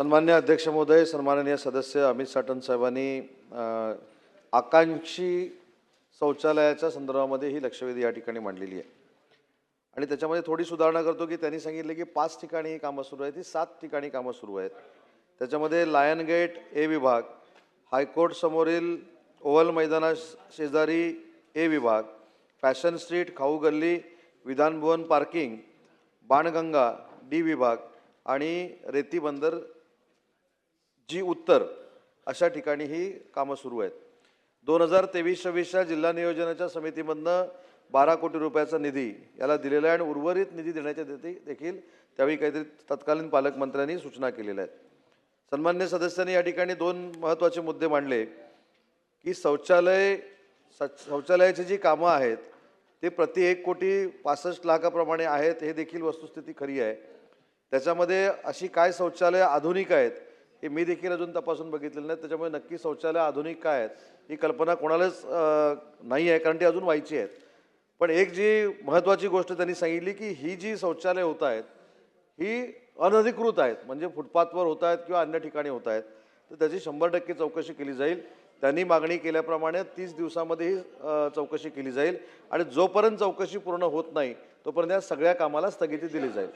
सन्मान्य अध्यक्ष महोदय सन्माननीय सदस्य अमित साटन साहेबांनी आकांक्षी शौचालयाच्या संदर्भामध्ये ही लक्षवेधी या ठिकाणी मांडलेली आहे. आणि त्याच्यामध्ये थोडी सुधारणा करतो की त्यांनी सांगितलं की पाच ठिकाणी ही कामं सुरू आहेत ही सात ठिकाणी कामं सुरू आहेत. त्याच्यामध्ये लायन गेट ए विभाग हायकोर्ट समोरील ओव्हल मैदाना शेजारी ए विभाग फॅशन स्ट्रीट खाऊ गल्ली विधानभवन पार्किंग बाणगंगा डी विभाग आणि रेती बंदर जी उत्तर अशा ठिकाणी ही कामं सुरू आहेत. दोन हजार तेवीस चोवीसच्या जिल्हा नियोजनाच्या समितीमधनं बारा कोटी रुपयाचा निधी याला दिलेला आहे आणि उर्वरित निधी देण्याच्या देती देखील त्यावेळी काहीतरी तत्कालीन पालकमंत्र्यांनी सूचना केलेल्या आहेत. सन्मान्य सदस्यांनी या ठिकाणी दोन महत्त्वाचे मुद्दे मांडले की शौचालय शौचालयाची जी कामं आहेत ते प्रति एक कोटी पासष्ट लाखाप्रमाणे आहेत हे देखील वस्तुस्थिती खरी आहे. त्याच्यामध्ये अशी काय शौचालयं आधुनिक आहेत हे मी देखील अजून तपासून बघितलेलं नाही. त्याच्यामुळे नक्की शौचालय आधुनिक काय आहेत ही कल्पना कोणालाच नाही आहे कारण ती अजून व्हायची आहेत. पण एक जी महत्त्वाची गोष्ट त्यांनी सांगितली की ही जी शौचालय होत आहेत ही अनधिकृत आहेत म्हणजे फुटपाथवर होत आहेत किंवा अन्य ठिकाणी होत आहेत तर त्याची शंभर टक्के चौकशी केली जाईल. त्यांनी मागणी केल्याप्रमाणे तीस दिवसामध्ये ही चौकशी केली जाईल आणि जोपर्यंत चौकशी पूर्ण होत नाही तोपर्यंत या सगळ्या कामाला स्थगिती दिली जाईल.